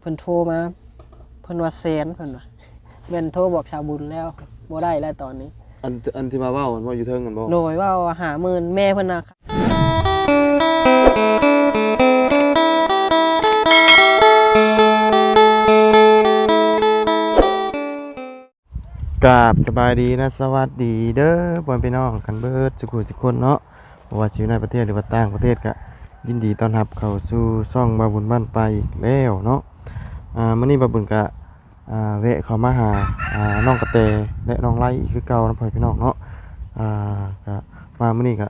เพิ่นโทรมาเพิ่นว่าแสนเพิ่นว่าแม่นโทรบอกชาวบุญแล้วบ่ได้แล้วตอนนี้ อันอันที่มาเว้ามันบ่อยู่เทิงกันบ่โดยว่าหาหมื่นแม่เพิ่นน่ะกราบสบายดีนะสวัสดีเด้อพ่อพี่น้องกันเบิดสุขุทุกคนเนาะบ่ว่าสิอยู่ในประเทศหรือว่าต่างประเทศก็ยินดีต้อนรับเข้าสู่ช่องบาบุญบ้านปลายอีกแล้วเนาะ อ่ามื้อนี้บาบุญก็อ่าแวะเข้ามาหาอ่าน้องกระเตและน้องไล่อีกคือเก่านะพ่อพี่น้องเนาะอ่าก็มามื้อนี้ก็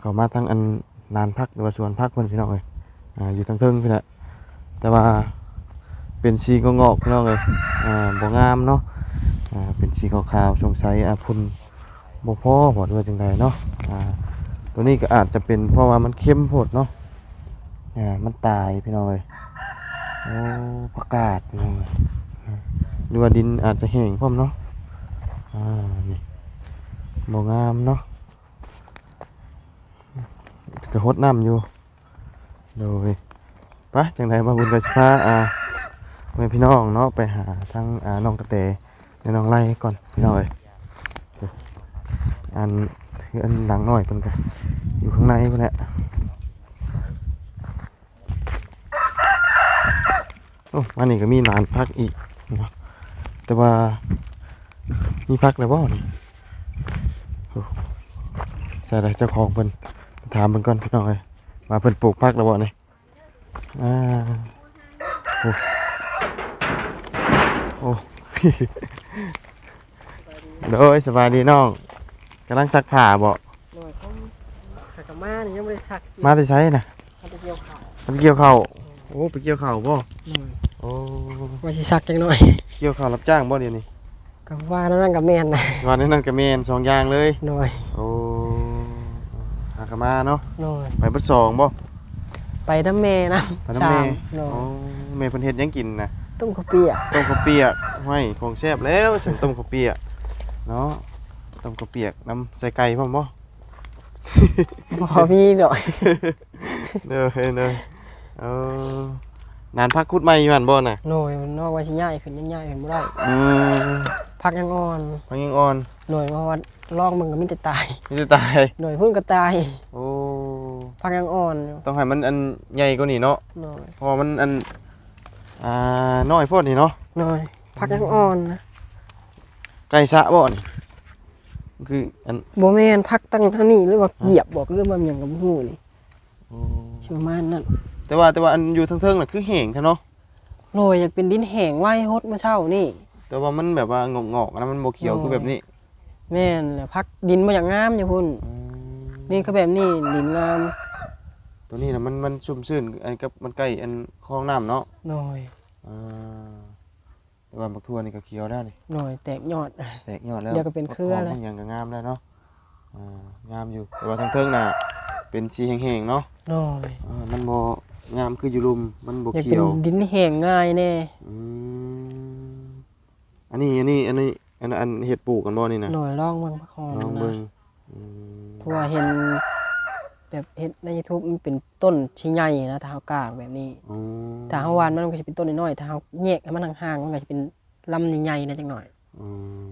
เข้ามาทางอันลานพักหรือว่าสวนพักเพิ่นพี่น้องเอ้ยอ่าอยู่ทางเทิงพี่แหละแต่ว่าเป็นสีก็งอกพี่น้องเอ้ยอ่าบ่งามเนาะอ่าเป็นสีขาวๆสงสัยอาพุ่นบ่พอบ่ด้วยจังไดเนาะอ่าตัวนี้ก็อาจจะเป็นเพราะว่ามันเข้มโพดเนาะอ่ามันตายพี่น้องเอ้ย โอ้ประกาศน้องเอ้ยอ่าหรือว่าดินอาจจะแห้งพร้อมเนาะอ่านี่บ่งามเนาะก็หดน้ำอยู่โดยไปจังไดมาบุญกับสิพาอ่าแม่พี่น้องเนาะไปหาทั้งอ่าน้องกระแตเดี๋ยวน้องไล่ก่อนพี่น้องเอ้ยอันคืออันหลังหน่อยเพิ่นก็อยู่ข้างในพิ่นแหละโอ้ มานี่ก็มีลานพักอีกเนาะแต่ว่ามีพักแล้วบ่นี่โอ้ใส่ได้เจ้าของเพิ่นถามเพิ่นก่อนพี่น้องเอ้ยว่าเพิ่นปลูกพักแล้วบ่นี่อ่าโอ้โอ้โดยสบายดีน้องกำลังซักผ้าบ่โดยเขาขากะมานี่ยังบ่ได้ซักมาได้ใช้นะเขาไปเกี่ยวข้าวมันเกี่ยวข้าวโอ้ไปเกี่ยวข้าวบ่โดยโอ้ ว่าสิซักจังหน่อยเกี่ยวข้าวรับจ้างบ่เดี๋ยวนี้ก็ว่านั่นก็แม่นนะวันนี้นั่นก็แม่นสองอย่างเลยโดยโอ้หากนมาเนาะโดยไปเบิดสองบ่ไปน้ำแม่นะไปน้ำแม่โดยโอ้แม่เพิ่นเฮ็ดหยังกินน่ะต้มข้าวเปียกต้มข้าวเปียกห้อยของแซ่บแล้วสั่งต้มข้าวเปียกเนาะต้มข้าวเปียกน้ำใส่ไก่พร้อมบ่พอพี่ดอกเด้อเฮ้ยเด้อเออ นานพักคุดใหม่อยู่หั่นบ่น่ะโดยมันนอกว่าสิย้ายขึ้นยังย้ายขึ้นบ่ได้อืมพักยังอ่อนพังยังอ่อนโดยเพราะว่าลองมึงก็มีแต่ตายนี่จะตายโดยเพิ่งก็ตายโอ้ พักยังอ่อนอยู่ต้องให้มันอันใหญ่กว่านี้เนาะโดยเพอมันอัน อ่า น้อยโพดนี่เนาะโดยพักยังอ่อนนะไก่สะบ่นี่คืออันบ่แม่นพักตั้งเท่านี้หรือว่าเหยียบบอกเรื่องมันหยังกับหูนี่สิประมาณนั้น แต่ว่าแต่ว่าอันอยู่เทิงๆน่ะคือแห้งแท้เนาะโรยอยากเป็นดินแห้งไว้ฮดเมื่อเช้านี่ แต่ว่ามันแบบว่างอกๆนะมันบ่เขียวโอ้คือแบบนี้แม่นแหละพักดินบ่อย่างงามอยู่พุ่นอืมนี่ก็แบบนี้ดินงามตัวนี้น่ะมันมันชุ่มชื่นอันกับมันใกล้อันคลองน้ำเนาะโดยอ่าแต่ว่าบักทั่วนี่ก็เขียวแล้วนี่โดยแตกยอด แตกยอดแล้วเดี๋ยวก็เป็นเครือเลยมันหยังก็งามแล้วเนาะอ่างามอยู่แต่ว่าทางเทิงน่ะเป็นสีแห้งๆเนาะโดยอ่ามันบ่ งามคืออยู่ลุมมันบ่อยากเขีเป็นยวดินแห้งง่ายแน่อืมอันนี้อันนี้อันนี้อันอันเห็ดปลูกกันบ่นี่นะโดยลองเบิ่งพักคอลองนะเบิ่งอืมเพราะว่าเห็น แบบเห็ดใน YouTube มันเป็นต้นชิ้นใหญ่นะถ้าเฮากลางแบบนี้ อ๋อถ้าเฮาวานมันก็จะเป็นต้นน้อยๆถ้าเฮาแยกให้มันห่างๆมันก็จะเป็นลำใหญ่ๆนะจังหน่อยอื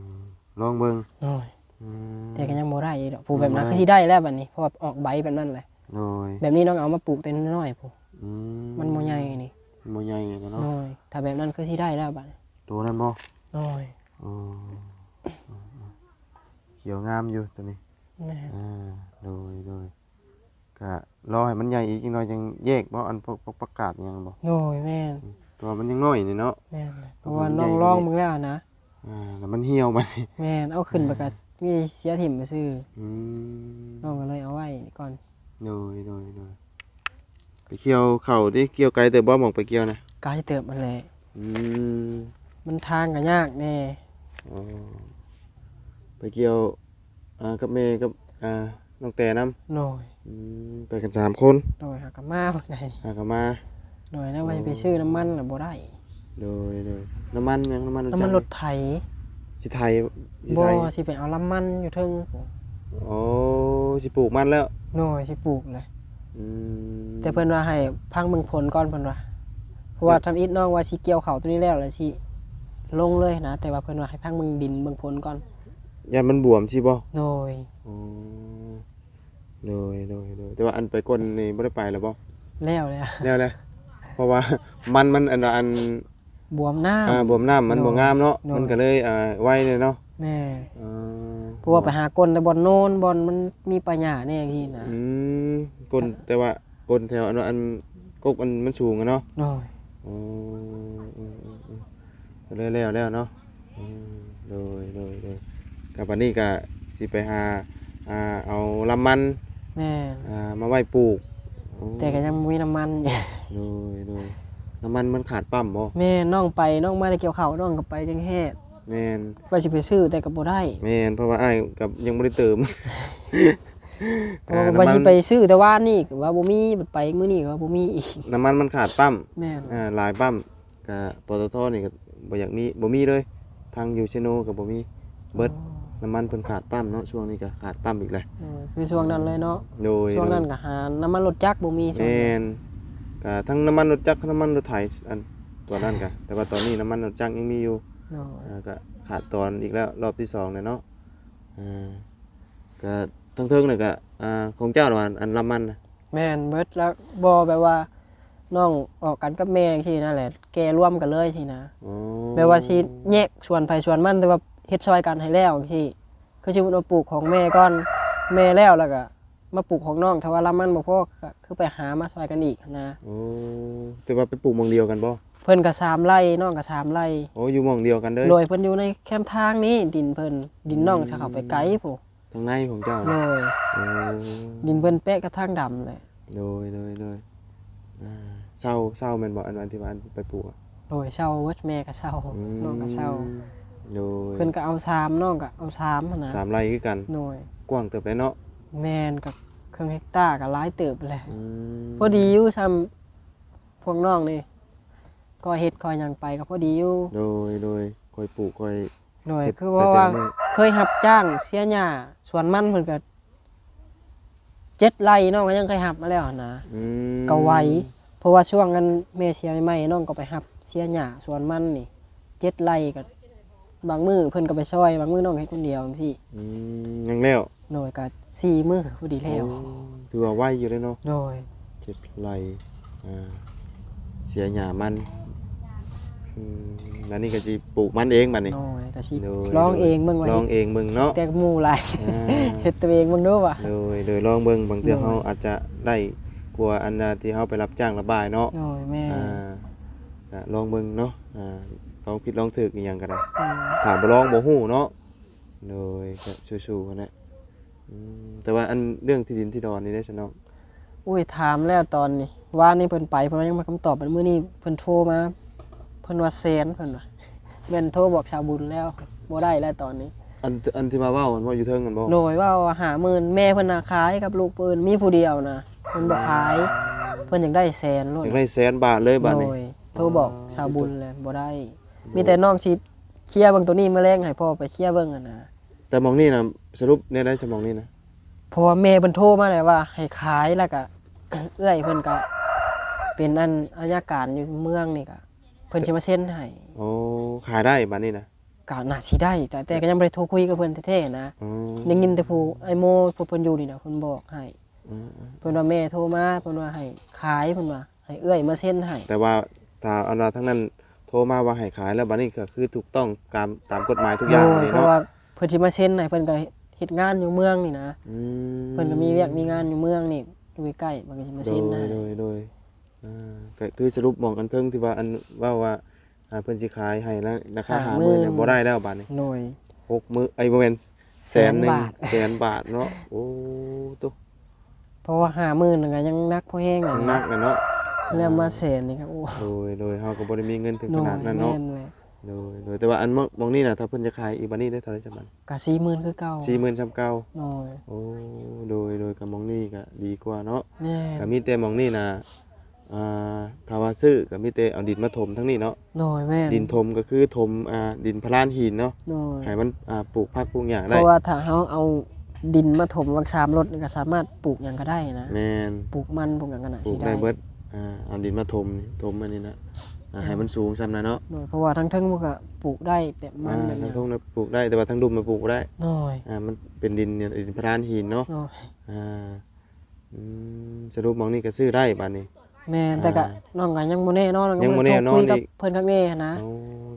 มลองเบิ่งโอ้ยอืม แต่ก็ยังบ่ได้อยู่ดอกปลูกแบบนั้นบ่ได้คือสิได้แล้วบัดนี้เพราะว่าออกใบแบบนั้นเลยโดยแบบนี้น้องเอามาปลูกแต่น้อยๆพู อืมันบ่ใหญ่นี่มันบ่ใหญ่เนาะน้อยถ้าแบบนั้นคือสิได้แล้วบัดนี้ตัวนั้นบ่น้อยอ๋อเขียวงามอยู่ตัวนี้แม่อ่าโดยโดยก็รอให้มันใหญ่อีกจักหน่อยจังแยกบ่อันพวกพวกประกาศอิหยังบ่น้อยแม่นตัวมันยังน้อยนี่เนาะ แม่นเลยเพราะว่าน้องลองมึงแล้วนะ อ่าแล้วมันเหี่ยวมันแม่นเอาขึ้นไปก็มีเสียถิ่มไปซื้ออืมน้องก็เลยเอาไว้ก่อน โดยโดยโดย ไปเกี่ยวเข่าที่เกี่ยวไกลแต่บ่หมองไปเกี่ยวนะกายเติบมันแหละอืมมันทางก็ยากแน่อ๋อไปเกี่ยวอ่ากับแม่กับอ่าน้องแต่น้น้อยำอืมไปกันสามคนน้อยหากะมาบักใดหากนมาน้อยแล้วว่าจะไปซื้อน้ำมันน่ะบ่ได้โดยโดยน้ำมันยังน้ำมันน้ำมันรถไถสิไทยสิบ่ไทยสิไปเอาลำมันอยู่เทิงโอ้สิปลูกมันแล้วน้อยสิปลูกเลยอืม แต่เพิ่นว่าให้พังเบิ่งผลก่อนเพิ่นว่าเพราะว่าทำอิฐน้องว่าสิเกี่ยวเขาตัวนี้แล้วแล้วสิลงเลยนะแต่ว่าเพิ่นว่าให้พังเบิ่งดินเบิ่งผลก่อนยันมันบวมสิบ่โดยอ๋อโดยโดยโดยแต่ว่าอันไปก้นนี่บ่ได้ไปแล้วบ่แล้วเลยแล้วแหละเพราะว่ามันมันอันอันบวมหน้าอ่าบวมน้ำมันโดบ่ยงามเนาะโดยมันก็เลยอ่าไว้เลยเนาะ แม่อ่าเพราะว่าไปหากลแต่บอลโน้นบอลมันมีปัญญาแน่พี่นะอืมก้นแต่ว่าก้นแถวอันอันกกอันมันสูงอะเนาะโดยอ๋ออืมอืมอืมก็เลยแล้วแล้วเนาะอืมโดยโดยโดยกับวันนี้ก็สิไปหาอ่าเอาลำมันแม่อ่ามาไว้ปลูกอ๋อแต่ก็ยังบ่มีน้ำมันโดยโดยน้ำมันมันขาดปั๊มบ่แม่น้องไปน้องมาได้เกี่ยวเขาวน้องก็ไปจังแฮ่ แม่นว่าสิไปซื้อแต่ก็บ่ได้แม่นเพราะว่าอ้ายกับยังบ่ได้เติมเพราะว่าอ่าว่าน้ำมัสินไปซื้อแต่ว่านี่ก็ว่าบ่มีบัดไปมื้อนี้ก็ว่าบ่มีอีกน้ำมันมันขาดปั๊มแม่นอ่าหลายปั๊มก็ปตทนี่ก็บ่อยากมีบ่มีเลย ทางยูเชโนก็บ่มีเบิดน้ำมันเพิ่นขาดปั๊มเนาะช่วงนี้ก็ขาดปั๊มอีกแล้วเออคือช่วงนั้นเลยเนาะโดยช่วงนั้นโดยก็หาน้ำมันรถจักรบ่มีช่วงแม่นั้นนก็ทั้งน้ำมันรถจักรทั้งน้ำมันรถไถอันตัวนั้นก็แต่ว่าตอนนี้น้ำมันรถจักรยังมีอยู่ โดยอ่าก็ขาดตอนอีกแล้วรอบที่สองเลยเนาะอ่าก็ทั้งเทิงนี่ก็อ่าของเจ้าน่ะว่าอันลำมันน่ะแม่นเบิดแล้วบ่แบบว่าน้องออกกันกับแม่จังซี่นั่นแหละ แกร่วมกันเลยสินะ อ๋อแม้ว่าสิแยกส่วนไผส่วนมันแต่ว่าเฮ็ดซอยกันให้แล้วที่คือสิมาปลูกของแม่ก่อนแม่แล้วแล้วก็มาปลูกของน้องถ้าว่าลำมันบ่พอก็คือไปหามาซอยกันอีกนะโอ้แต่ว่าไปปลูกหมองเดียวกันบ่ เพิ่นก็สามไร่น้องก็สามไร่โอ้อยู่หมองเดียวกันเด้อโดยเพิ่นอยู่ในแคมป์ทางนี้ดินเพิ่นดินน้องจะเข้าไปไกลผู้ทางในของเจ้าโดน่ะยโอ้ดินเพิ่นแปะกระทางดำเลยโดยโดยโดยอ่าเศร้าเศร้าแม่นบ่อันอันที่ว่าอันไปปลูกอะโดยเช่าเวิร์ดแม่ก็เช่าอืมน้องก็เช่าโดยเพิ่นก็เอาสามน้องก็เอาสามหั้นนะสามไร่คือกันโดยกว้างเติบได้เนาะแม่นกับเครื่องเฮกตาร์ก็หลายเติบเลย อืมพอดีอยู่ซ้ำพวกน้องนี่ ก็เฮ็ดก็หยังไปก็พอดีอยู่โดยโดยคอยปลูกคอยโดยเฮ็ดคือว่าว่าไปแต่ละมื้อเคยรับจ้างเสียหญ้าสวนมันเพิ่นก็เจ็ดไร่น้องก็ยังเคยรับมาแล้วนะ อืมก็ไหวเพราะว่าช่วงนั้นแม่เสียใหม่ๆน้องก็ไปรับเสียหญ้าสวนมันนี่เจ็ดไร่ก็บางมื้อเพิ่นก็ไปช่วย บางมื้อน้องเฮ็ดคนเดียวจังซี่อืมยังแล้วโดยก็สี่มื้อพอดีแล้วโอ้ถือว่าไวอยู่เลยเนาะโดยเจ็ดไร่อ่าเสียหญ้ามัน อืมแล้วนี่ก็สิปลูกมันเองบัดนี้โดยก็สิโดยลองเองเบิ่งว่าลองเองเบิ่งเนาะแต่หมู่หลายอ่าเฮ็ดตัวเองเบิ่งดูว่าโดยโดยลองเบิ่งบางเทื่อโดย เฮาอาจจะได้กว่าอันน่ะที่เฮาไปรับจ้างระบายเนาะโดยแม่อ่าก็ลองเบิ่งเนาะอ่าลองผิดลองถูกอีหยังก็ได้อืมถามบ่ลองบ่ฮู้เนาะโดยก็สู้ๆกันแหละอืมแต่ว่าอันเรื่องที่ดินที่ดอนนี่ได้อซะเนาะอุ้ยถามแล้วตอนนี้ว่านี่เพิ่นไปเพิ่นยังมาคำตอบเป็นมื้อนี้เพิ่นโทรมา เพิ่นว่าแสนเพิ่นว่าแม่นโทรบอกชาวบุญแล้วบ่ได้แล้วตอนนี้ อันอันที่มาเว้ามันว่าอยู่เทิงกันบ่โดยว่าหาหมื่นแม่เพิ่นน่ะขายกับลูกเพิ่นมีผู้เดียวนะเพิ่นบ่ขาย เพิ่นอยากได้แสนโลอดยากได้แสนบาทเลยบาทโดนี้ ยโทรบอกชาวบุญเลยบ่ได้ มีแต่น้องสิเคลียร์เบิ่งตัวนี้มื้อแรงให้พ่อไปเคลียร์เบิ่งอะนะแต่หมองนี่น่ะสรุปเนี่ยได้จะมองนี่นะเพราะว่าแม่เพิ่นโทรมาเลยว่า ให้ขายแล้วก็ เอื้อยเพิ่นก็เป็นอันอายการอยู่เมืองนี่ก็ เพิ่นสิมาเซ็นให้โอ้ขายได้บาทนี้นะก็น่าสิได้ แต่แต่ก็ยังบ่ได้โทรคุยกับเพิ่นแท้ๆนะอ๋อได้ยินแต่ผู้ไอ้โมผู้เพิ่นอยู่นี่นะเพิ่นบอกให้อืมเพิ่นว่าแม่โทรมาเพิ่นว่าให้ขายเพิ่นว่าให้เอื้อยมาเซ็นให้แต่ว่าถ้าอันว่าทั้งนั้นโทรมาว่าให้ขายแล้วบาทนี้ก็คือถูกต้องตามตามกฎหมายทุกอย่างโดเลยเพราะเนาะว่าเพิ่นสิมาเซ็นให้เพิ่นก็เฮ็ดงานอยู่เมืองนี่นะ อืมเพิ่นก็มีเวียกมีงานอยู่เมืองนี่อยู่ใกล้ๆมันก็สิมาโดเซ็ยนให้ โดยโดยอ่า ก็คือสรุปมองอันเทิงที่ว่าอันว่าว่าอ่าเพิ่นสิขายให้แล้วราคาหามื้อเนี่ยบ่ได้แล้วบาทนี้โดย หกมื้อไอ้บ่แม่นแสนหนึงแสนบาท แสนบาทเนาะโอ้ตุ๊เพราะว่าหาหมื่นนึงก็ยังนักพอแห้งยัอะงนักเลยเนาะแล้วมาแสนนี่ครับโอ้โดยโดยเฮาก็บ่ได้มีเงินถึงโดขยนาดนั้นแม่เนาะนเลยโดยโดยแต่ว่าอันมองมองนี่น่ะถ้าเพิ่นจะขายอีบัดนี้ได้เท่าไหร่จังมันก็สี่หมื่นคือเก่า40,000จำเก่า โดยโอ้โดยโดยกับมองนี่ก็ดีกว่าเนาะแน่ ก็มีแต่มองนี่น่ะ อ่าถ้าว่าซื้อก็มีแต่เอาดินมาถมทั้งนี้เนาะโดยแม่นดินถมก็คือถมอ่าดินพลานหินเนาะโดยให้มันอ่าปลูกผักปลูกหญ้าเพได้ราะว่าถ้าเฮาเอาดินมาถมวักสามรถนี่ก็สามารถปลูกหยังก็ได้นะแม่นปลูกมันปลูกหยังก็น่าปลูสิกได้ได้เบิดอ่าเอาดินมาถมนี่ถมอันนี้นะอ่าให้มันสูงซ้ำนะเนาะโดยเพราะว่าทั้งเทิงมันก็ปลูกได้แบบมัอ่านแบบทั้นี้งทุ่งนะปลูกได้แต่ว่าทั้งดุมมาปลูกบ่ได้น้อยอ่ามันเป็นดินเนี่ยดินพรานหินเนาะน้อยอ่าอืมสรุปหมองนี่ก็ซื้อได้บัดนี้ แม่นแต่ก็น้องก็ยังบ่แน่นอนยังบ่แน่นอนคุยกับอีกเพิ่นข้างแน่นะเอา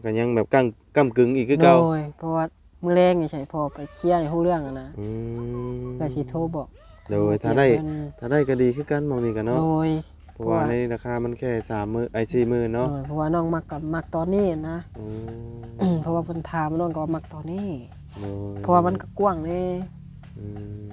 ก็ยังแบบกั้งก้ำกึ่งอีกคือเก่าโดยเพราะว่ามื้อแรงนี่ใช่พอไปเคลียร์ให้ฮู้เรื่องอะนะอืมก็สิโทรบอกโดยถ้าได้เพิ่นถ้าได้ก็ดีคือกันหมองนี่กันเนาะโดยเพราะว่าในราคามันแค่สามมือไอซีมือเนาะโดยเพราะว่าน้องมักกับมักตอนนี้นะอืมเพราะว่าเพิ่นถามน้องก็ว่ามักตอนนี้โดยเพราะว่ามันก็กว้างแน่อืม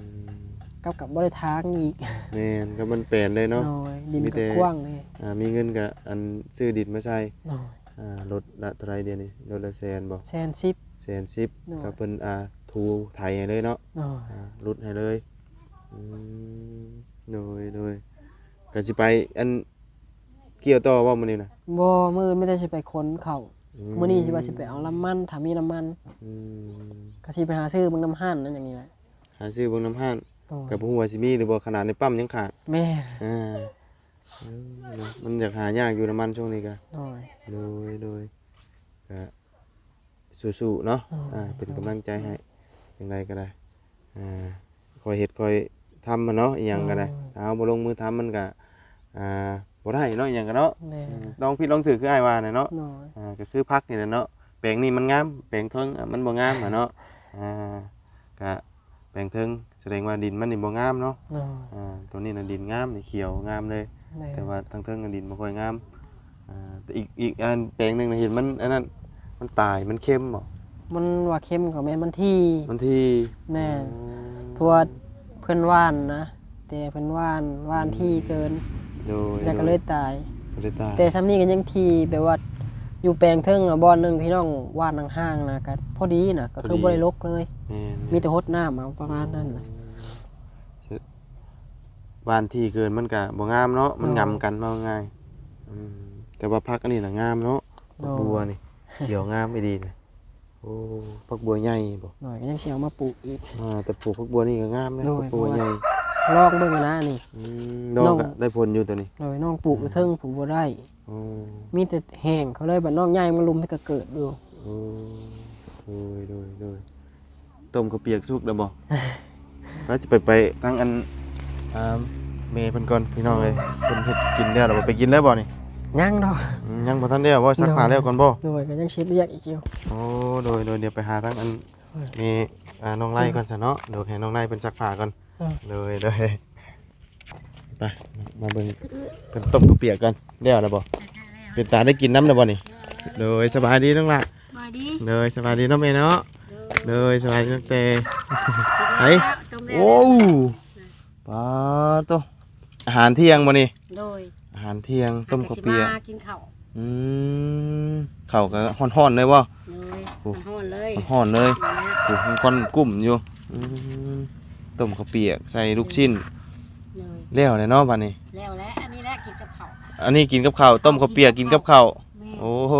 กับกับบ่ได้ทางอีกแม่นก็มันแปลนเลยเนาะโดยดินมีแต่ก็กว้างเลยอ่ามีเงินกับอันซื้อดินมาใช้โดยอ่ารถละเท่าไหรเดียวนี่รถละแสนบ่แซนซิป แสนสิบโดยก็เพิ่นอ่าทูไทยให้เลยเนาะโดยอ่ารุดให้เลยอืมโดยโดยก็สิไปอันเกี่ยวต่อว่ามื้อนี้นะบ่มื้อไม่ได้สิไปค้นเขามื้อนี้สิว่าสิไปเอาน้ำมันถ้ามีน้ำมันอืมก็สิไปหาซื้อเบิ่งน้ำหั่นนั่นอย่างนี้แหละหาซื้อเบิ่งน้ำห้าน โดยกับบ่ฮู้ว่าสิมีหรือบ่ขนาดในปั๊มยังขาดแม่อ่าอืมเนาะมันอยากหายากอยู่น้ำมันช่วงนี้ก็โดย โดยโดยก็สู้ๆเนาะอ๋ออ่อ่าเป็นกำลังใจให้ยังไงก็ได้อ่าคอยเฮ็ดคอยทำมันเนาะอหยังก็ได้ถ้าเอาบ่ลงมือทำมันก็อ่าบ่ได้เนาะอหยังก็เนาะแม่อืมลองผิดลองถูกคืออ้ายว่าน่ะเนาะ โดยอ่าก็คือพักนี่แหละเนาะแปลงนี่มันงามแปลงเทิงอะมันบ่งามอะเนาะอ่าก็แปลงเทิงแส ดงว่าดินมันนี่บ่งามเนาะโดยอ่าตัวนี้น่ะดินงามนี่เขียวงามเลยแม่แต่ว่าทางเทิงน่ะดินบ่ค่อยงามอ่าแต่อีกอีกอันแปลงหนึงน่ะเห็นมันอันนั้นมันตายมันเข้มบ่มันว่าเข้มกว่าแม่นมันที่มันที่แม่อ๋อเพราะว่าเพิ่นว่านนะแต่เพิ่นว่านว่านที่เกินโดยแล้วก็เลยตายก็เลยตายแต่ซ้ำนี้ก็ยังทีแบบว่าอยู่แปลงเทิงอะบ่อนหนึงที่น้องว่านห่างๆนะก็พอดีนะก็คือบ่ได้รกเลยแม่นมีแต่หดน้ำเอาประมาณนั้นน่ะ บ้านที่เกินมันก็บ่งามเนาะมันอ๋องำกันว่าง่ายอืมแต่ว่าพักอันนี้น่ะงามเนาะผักบัวนี่เขียวงามไม่ดีนะโอ้ผักบัวใหญ่บ่หน่อยก็ยังสิเอามาปลูกอีก อ่าแต่ปลูกผักบัวนี่ก็งามนะโดยผักบัวใหญ่ลองเบิ่งนะนี่ อืมดอกน้อง ก็ได้ผลอยู่ตัวนี้หน่อยน้องปลูกอยู่เทิงปลูกบ่ได้ โอ้มีแต่แห้งเขาเลยบัดน้องใหญ่มันลุมให้ก็เกิดอยู่โอ้โดยโดยโดยต้มข้าวเปียกสุกแล้วบ่ แล้วจะไปไปตั้งอัน อ่าเมย์เพิ่นก่อนพี่น้องเอ้ยเพิ่นเฮ็ดกินแล้วแล้วบ่ไปกินแล้วบ่นี่ยังดอกอืมยังบ่ทันได้บ่ซักผ้าแล้วก่อนบ่หน่อยก็ยังเช็ดเรียกอีกอยู่โอ้โดยโดยเดี๋ยวไปหาทั้งอันเฮ้ยมีอ่าน้องไล่ก่อนซะเนาะเดี๋ยวให้น้องไล่เป็นซักผ้าก่อนเออโดยโดยไปมาเบิ่งกันต้มกระเปียกกันแล้วแล้วบ่เป็นตาได้กินน้ำแล้วบ่นี่โดยสบายดีน้องละมาดีโดยสบายดีน้องเมย์เนาะโดยสบายดีน้องเตไหนต้มแล้วโอ้ ปลาโตอาหารเที่ยงบ่นี่โดยอาหารเที่ยงต้มกระเปียกอาจจะสิมากินข้าวอืมข้าวก็ฮ้อนๆเลยบ่เลยโอ้มันฮ้อนเลยฮ้อนๆเลยนะโอ้โหก้อนกุ้มอยู่อืมต้มข้าวเปียกใส่ลูกชิ้นเลยแล้วเลยเนาะบัดนี้แล้วแหละอันนี้แหละกินกับข้าวอันนี้กินกับข้าวต้มข้าวเปียกกินกับข้าวแม่โอ้โห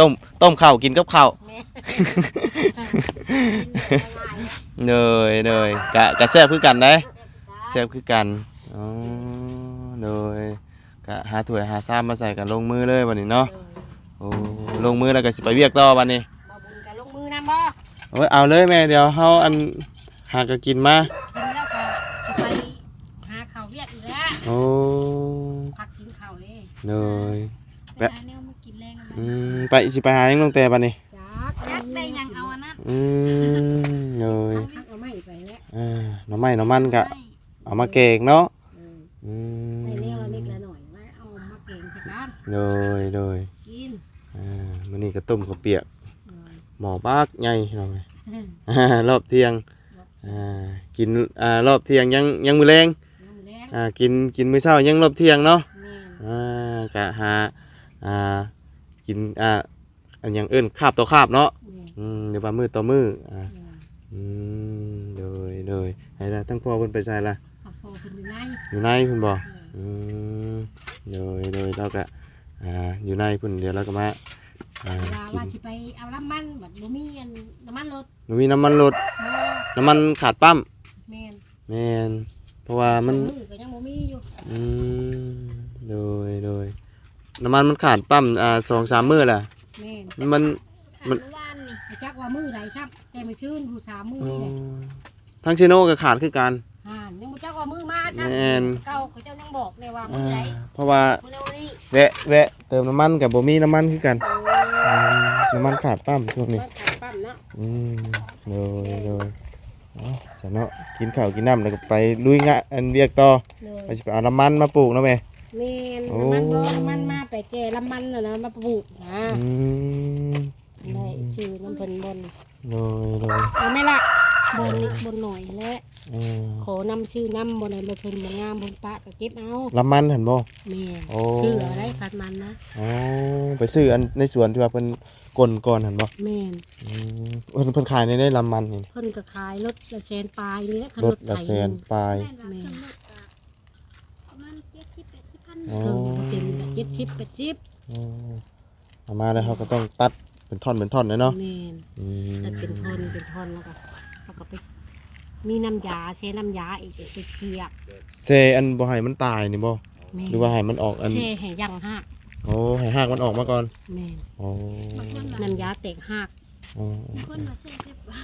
ต้มต้มข้าวกินกับข้าวแม่กินเลยเลยกะกะแซ่บคือกันได้แซ่บคือกันอ๋อเลยกะหาถ้วยหาซ้ำมาใส่กันลงมือเลยวันนี้เนาะโอ้ลงมือแล้วก็สิไปเวียกต่อวันนี้บ่บุญกับลงมือนำบ่โอ้ยเอาเลยแม่เดี๋ยวเฮาอันหากะกินมากินแล้วก็สิไปหาข้าวเวียกอีกแล้วโอ้พักกินข้าวเลยเลยไปหาแนวมากินแรงกันอืมไปสิไปหาหยังลงแต่บัดนี้จักจักได้หยังเอาอันนั้นอืมเลยเอาพักเอาไม้ไปแล้ว อ่าหน่อไม้หน่อมันกะ เอามาแกงเนาะเอออืมได้แนวละนิดละหน่อยไว้เอามาเก่งสักกันเลยเลยกินอ่ามื้อนี้ก็ต้มข้าวเปียกเออหมอบักใหญ่หน่อยอ่ารอบเที่ยงอ่ากินอ่ารอบเที่ยงยังยังมื้อแรงน้ำแดงอ่ากินกินมื้อเช้ายังรอบเที่ยงเนาะแม่นอ่ากะหาอ่ากินอ่าอันหยังเอิ้นคาบต่อคาบเนาะแม่นอืมเดี๋ยวว่ามื้อต่อมื้ออ่าแม่นอืมโดยโดยให้ละทั้งพ่อเพิ่นไปใส่ละเอาพอ ขึ้นอยู่ในอยู่ในเพิ่นบ่เอออืมโดยโดยเราก็อ่าอยู่ในเพิ่นเดี๋ยวเราก็มาอ่าเวลากิว่านสิไปเอาน้ำมันบัดบ่มีอันน้ำมันรถมันมีน้ำมันรถบ่น้ำมันขาดปั๊มแม่นแม่นเพราะว่ามันมือก็ยังบ่มีอยู่อืมโดยโดยน้ำมันมันขาดปั๊มอ่าสองสามมื้อล่ะแม่นมันขาดเมื่อวานนี่ไปจักว่ามือไหนครับแต่ไม่ชื่นผู้สามมืออ๋อนี่แหละทั้งชิโน่ก็ขาดคือกัน อ่านยังบ่จักว่ามือมาครับแม่น เก่าเขาเจ้ายังบอกเลยว่ามือ่าอไหนเพราะว่ามือเร็วนี้แวะแวะเติมน้ำมันกับบ่มีน้ำมันคือกันโอ้อืมน้ำมันขาดปั๊มช่วงนี้ มันขาดปั๊มเนาะอืมโดยโดยเอาจ้ะเนาะกินข้าวกินน้ำแล้วก็ไปลุยงะอันเรียกต่อเลยไปสิไปเอาน้ำมันมาปลูกเนาะแม่ แม่นโอ้ น้ำมันบ่น้ำมันมาไปแก่น้ำมันน่ะนะมาปลูกนะอืมได้ชื่อน้ำเพิ่นบนโดยโดยเอาไหม่ละบนนิดบนหน่อยและ อ่าขอนำชื่อน้ำบนไหนมาเพิ่นมางามบนปะก็เก็บเอาน้ำมันเห็นบ่ แม่โอ้ ชื่ออะไรคัดมันนะอ๋อไปซื้ออันในสวนที่ว่าเพิ่นกลนก่อนเห็นบ่แม่นอืมเพิ่นเพิ่นขายในได้ลำมันนี่เพิ่นก็ขายรถละแสนปลายนี่แหละคันรรถถละไถแสนปลาย แม่นประมาณเจ็ดสิบแปดสิบพันอ๋อ เครื่องบ่เต็มเจ็ดสิบแปดสิบอ๋อเอามาแล้วเขาก็ต้องตัดเป็นท่อนเป็นท่อนเลยเนาะแม่นอืมแล้วเป็นทอนเป็นทอนแล้วก็เขาก็ไป มีน้ำยาเชน้ำยาอีกไปเชียบเซอันบ่ให้มันตายนี่บ่แม่นหรือว่าให้มันออกอันเชให้ยังหักโอ้ให้หากมันออกมาก่อนแม่นโอ้น้ำยาแตกหักอ๋อมีคนมาเซ็นเซ็บว่า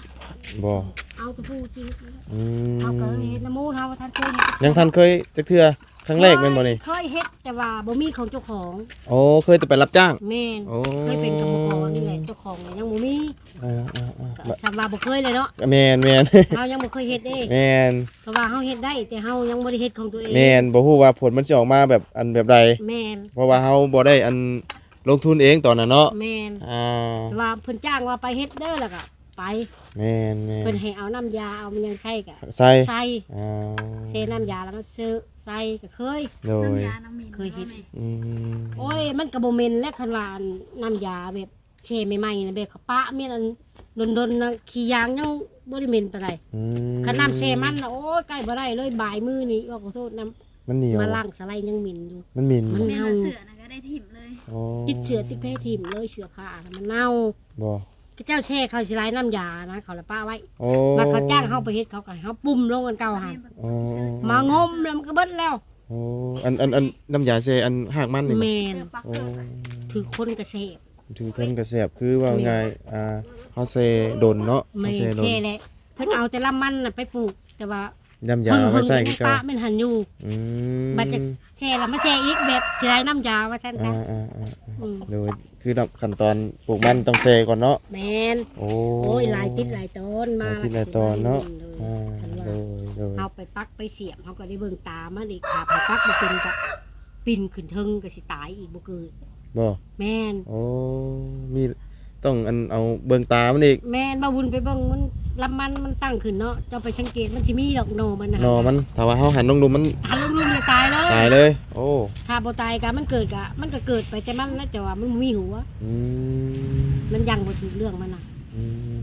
บ่เอาไปพูดจริงอืมเอาก็เฮ็ดน้ำมูกเฮาท่านเคยเฮ็ดยังทันเคยจักเทื่อ ครั้งแรกแม่นบ่นี่เคยเฮ็ดแต่ว่าบ่มีของเจ้าของโอ้เคยแต่ไปรับจ้าง แม่นโอ้ เคยเป็นกรรมกรนี่แหละเจ้าของเนี่ยยังบ่มีอ่าอ่าอ่าก็จำว่าบ่เคยเลยเนาะแม่นแม่นเฮายังบ่เคยเฮ็ดเด้แม่นเพราะว่าเฮาเฮ็ดได้แต่เฮายังบ่ได้เฮ็ดของตัวเองแม่นบ่ฮู้ว่าผลมันสิออกมาแบบอันแบบใด แม่นเพราะว่าเฮาบ่ได้อันลงทุนเองตอนนั้นเนาะแม่นอ่าแต่ว่าเพิ่นจ้างว่าไปเฮ็ดเด้อแล้วก็ไป แม่นแม่เพิ่นนให้เอาน้ำยาเอามันยังใช้ก็ใส่ใส่อ่าเซน้ำยาแล้วก็ซื้อใส่ก็เคย โดยน้ำยาน้ำมีเคยเห็นอืมโอ้ยมันก็บ่แม่นและคันว่าอันน้ำยาแบบเชใหม่ๆนะแบบเขาปะเมียนอันดนๆนะขี้ยางยังบ่ได้เหม็นปานใดอืมคันน้ำเชมันน่ะโอ้ยใกล้บ่ได้เลยบ่ายมือนี่ว่าขอโทษน้มันเหนียวำมาล้างสไลด์ยังเหม็นอยู่ มันหมิ่นมัน แม่มาเสือนะก็ได้ถิ่มเลยอ๋อติดเชื้อติดแพ้ทิ่มเลยเชื้อผ้าน่ะมันเน่าบ่ก็ เจ้าแช่เขาสิไลน้ำยานะเขาละป้าไว้โอ้มาเขาจ้างเฮาไปเฮ็ดเขาก็ให้เฮาปุ่มลงกันเก่าหั่นอ๋อมางมแล้วมันก็เบิดแล้วโอ้อันอันอันน้ำยาเซอันหากมันนี่บ่แม่นโอ้ถือคนกระเสพถือเพิ่นกระแสบคือว่าไงอ่าเฮาเซดนเนาะไม่เฮาเซดนแช่แหละเพิ่นเอาแต่ละมันน่ะไปปลูก แต่ว่า น้ำยาไว้ใส่คือปเก่ามันหันอยู่ อืมบัดจะ แช่แล้วมาแช่อีกแบบสิไลน้ำยาว่าซั่นอ่าซะอ่าอ่าอืมโดยคือขั้นตอนปลูกมันต้องเซก่อนเนาะแม่นโอ้โอ้ยหลายติดหลายต้นมาหลายติดหลายต้นเนาะเลยอ่าคันว่าโดยโดยเฮาไปปักไปเสียบเฮาก็ได้เบิ่งตามันอีกค่ะไปปักบ่เป็นก็ปิ่นขึ้นเทิงก็สิตายอีกบ่เกิดบ่แม่น โอ้มีต้องอันเอาเบิ่งตามันอีก แม่นบ่วุ่นไปเบิ่งมัน ลำมันมันตั้งขึ้นเนาะเจ้าไปสังเกตมันสิมีดอกโนมันน่ะหนอมันถ้าว่าเฮาหันลงดูมันหันลุ่มๆเลยตายเลยตายเลย โอ้ถ้าบ่ตายก็มันเกิดก็มันก็เกิดไปแต่มันนะแต่ว่ามันบ่มีหัว อืมมันยังบ่ถึงเรื่องมันน่ะอืม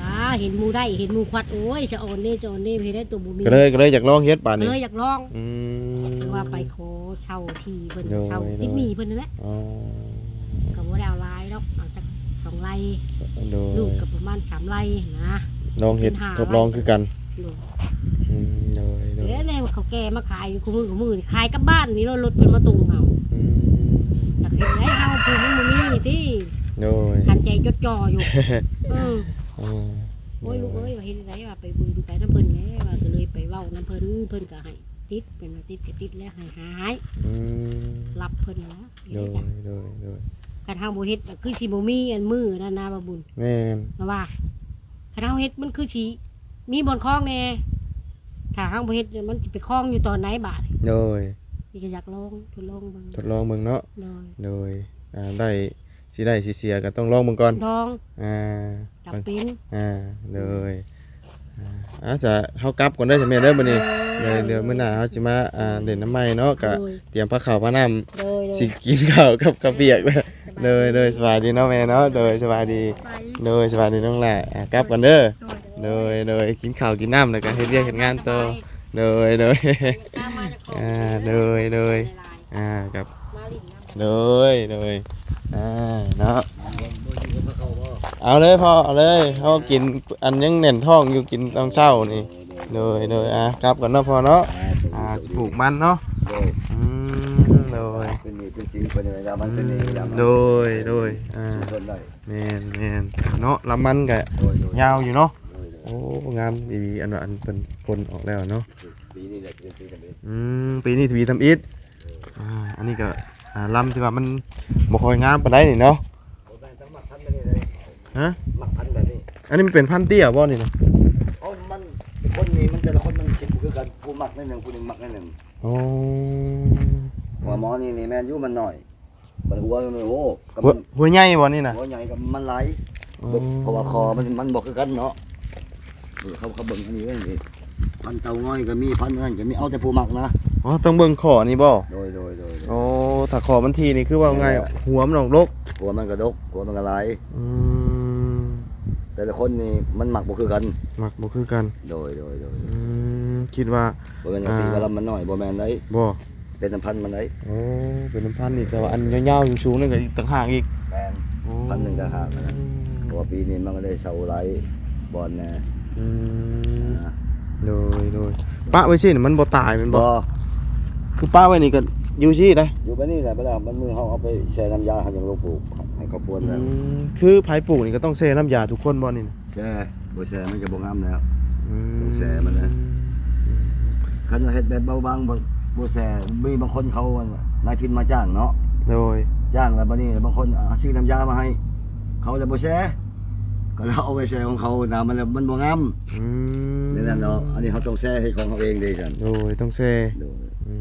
ว้าเห็นหมูได้เห็นหมูควัดโอ้ยจะอ่อนเด้จะอ่อนเด้เฮ็ดได้ตัวบ่มีก็เลยก็เลยอยากลองเฮ็ดป่านเลนี้ยอยากลองอืม ว่าไปขอเช่าที่เพิ่นโดยเช่าโดย ติดหนี้เพิ่นนั่นแหละอ๋อก็บ่ได้เอาหลายดอกเอาจักส องไร่โดยลูกก็ประมาณสามไร่นะลองเฮ็ดเป็นหาทดลองคือกันลูกอืมโดยโดยเดี๋ยวแน่เขาแก่มาขายอยู่คู่มือคู่มือนี่ขายกลับบ้านนี่รถรถเพิ่นมาตุงเอาอืมอยากเห็นได้เฮาผู้มันบ่มีสิโดยหันใจจดจ่ออยู่อืออ่าโอ้ยลูกเอ้ยว่าเฮ็ดได้ว่าไปบืนไปน้ำเพิ่นแหน่ว่าก็เลยไปเว้าน้ำเพิ่นเพิ่นก็ให้ติดเป็นว่าติดก็ติดแล้วให้หายอืมรับเพิ่นนะโดยโดยโดย คันเฮาบ่เฮ็ดน่ะคือสิบ่มีอันมือนั่นนะบ่บุญแม่นนะว่าคันเฮาเฮ็ดมันคือสิมีบนคลองแน่ถ้าเฮาบ่เฮ็ดมันสิไปคลองอยู่ตอนไหนบาดโดยนี่ก็อยากลองทดลองเบิ่งทดลองเบิ่งเนาะโดยโดยอ่าได้สิได้สิเสียก็ต้องลองเบิ่งก่อนลองอ่าจับเป็นอ่าโดยอ่าอาจจะเฮากลับก่อนเด้อจ้ะแม่เด้อมื้อนี้เดี๋ยวเดี๋ยวมื้อหน้าเฮาสิมาอ่าเล่นน้ำใหม่เนาะก็โดยเตรียมผ้าขาวผ้าน้ำโดยโดยสิกินข้าวกับกระเปียก เลยเลยเลยสบายดีเนาะแม่เนาะโดยสบายดีโดยสบายดีน้องแหละอะกลับกันเด้อโดยโดยกินข้าวกินน้ำแล้วก็เฮ็ดเวียกเฮ็ดงานต่อโดยโดยตามมาจากของอ่าโดยโดยอ่ากับมาลิ้นน้ำโดยโดยอ่าเนาะเอาเลยพ่อเอาเลยเขากินอันยังเน่นท้องอยู่กินตอนเช้านี่โดยโดยอะกลับกันเนาะพ่อเนาะอ่าสิปลูกมันเนาะอืม เป็นยังไงแล้วมันเป็นยังไงแล้วโดยโดยอ่าทนได้แมนแมนเนาะลำมันก็โดยโดยยาวอยู่เนาะโดยโดยโอ้งามดีๆอันนั้นอันเป็นผลออกแล้วเนาะปีนี้แหละเป็นปีกันเองอืมปีนี้ทวีทำอิฐอ่าอันนี้ก็อ่าลำที่ว่ามันบ่ค่อยงามปานใดนี่เนาะโอ้แม่งทั้งหมักพันธุ์แบบนี้เลยฮะหมักพันธุ์แบบนี้อันนี้มันเป็นพันธุ์เตี้ยบ่นี่นะโอ้มันคนนี้มันแต่ละคนมันคิดบ่คือกันผู้หมักนั่นหนึ่งผู้หนึ่งหมักนั่นหนึ่งโอ้ หัวหมอนี่นี่แม่นอยู่มันหน่อยมันหัวมันโอ้กับหัวมันหัวใหญ่บ่นี่นะหัวใหญ่กับมันไหลอ๋อเพราะว่าคอมันมันบอกคือกันเนาะนี่เขาเขาเบิ่งอันนี้เองนี่พันเตาง่อยก็มีพันนั่นก็มีเอาแต่ผู้หมักนะอ๋อต้องเบิ่งขอนี่บ่โดยโดยโดยโดยโอ้ถ้าขอมันทีนี่คือว่าไง หัวมันออกรกหัวมันกระดกหัวมันกระไหลอืมแต่ละคนนี่มันหมักบ่คือกันมักบ่คือกันโดยโดยโดยอืมคิดว่า บ่แม่นว่าปีว่าลำมันน้อยบ่แม่นได้บ่ เป็นน้ำพันธุ์มันได้โอ้เป็นน้ำพันธุ์อีกแต่ว่าอันยาวๆสูงๆนั่นก็อีกต่างหากอีกแม่นพันหนึ่งต่างหากนะเพราะว่าปีนี้มันก็ได้เสาไหลบอลแน่อืมนะโดยโดยปะไว้สิน่ะมันบ่ตายแมันบ่บ่คือปะไว้นี่ก็อยู่ซี่ได้อยู่ไปนี่แหละเวลามันมือเฮาเอาไปแช่น้ำยาให้อย่างลงปลูกให้เขาปวนแล้วอืมคือไผปลูกนี่ก็ต้องเซน้ำยาทุกคนบ่นี่นะแช่บ่แช่มันก็บ่งามแล้ว อืต้องแซ่มันนะ คันว่าเฮ็ดแบบเบาบางบ่ บ่แช่มีบางคนเขาว่านายทินมาจ้างเนาะโดยจ้างแล้วบัดนี้บางคนเอาซื้อน้ำยามาให้ เขาเลยบ่แช่ก็แล้วเอาไปแช่ของเขาน้ำมันแล้วมันบ่งามอืมนี่นั่นเนาะอันนี้เขาต้องแช่ให้ของเขาเองเด้ซั่นโดยต้องเซโดยอื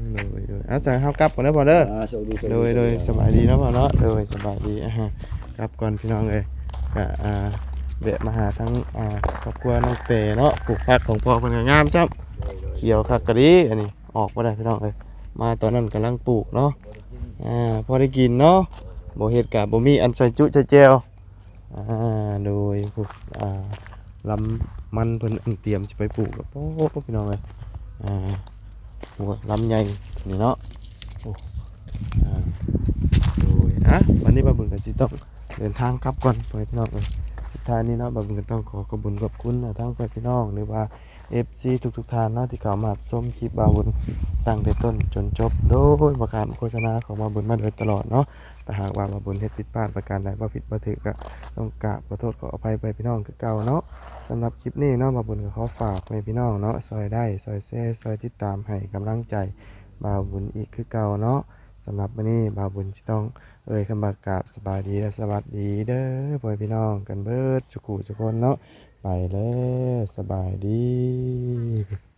มโดยโดยอาศัยเฮากลับก่อนเด้อพ่อเด้ออ่าโชคดีโชคโดยโดยสบายดีเนาะพ่อเนาะโดยสบายดีอะฮะกลับก่อนพี่น้องเอ้ยก็อ่าแวะมาหาทั้งอ่าครอบครัวน้องเตเนาะปลูกผักของพ่อเพิ่นก็งามซ้ำเขียวคักกะดีอันนี้ ออกบ่ได้พี่น้องเอ้ยมาตอนนั้นกำลังปลูกเนาะอ่าพอได้กินเนาะบ่เฮ็ดกะบ่มีอันใส่จุใส่แจวอ่าโดยพวกอ่าลำมันเพิ่นอันเตรียมสิไปปลูกกับโอ้พี่น้องเอ้ยอ่าโอ้ลำใหญ่นี่เนาะโอ้อ่าโดยอะวันนี้บาบุญกับสิต้องเดินทางกลับก่อนไปพี่น้องเอ้ยสุดท้ายนี้เนาะบาบุญก็ต้องขอขอบคุญขอบคุณนะทั้งไปพี่น้องหรือว่า FC ทุกๆท่านเนาะที่เข้ามาชมคลิปบาบุญตั้งแต่ต้นจนจบโดยประการโฆษณาของบาบุญมาโดยตลอดเนาะแต่หากว่าบาบุญเฮ็ดผิดพลาดประการใดบ่ผิดบ่ถูกก็ต้องกราบขอโทษขออภัยไปพี่น้องคือเก่าเนาะสำหรับคลิปนี้เนาะบาบุญก็ขอฝากไว้พี่น้องเนาะซอยได้ซอยแซ่ซอยติดตามให้กำลังใจบาบุญอีกคือเก่าเนาะสำหรับมื้อนี้บาบุญสิต้องเอ่ยคำบากราบสบายดีและสวัสดีเด้อพ่อพี่น้องกันเบิดสุขุทุกคนเนาะ ไปแล้วสบายดี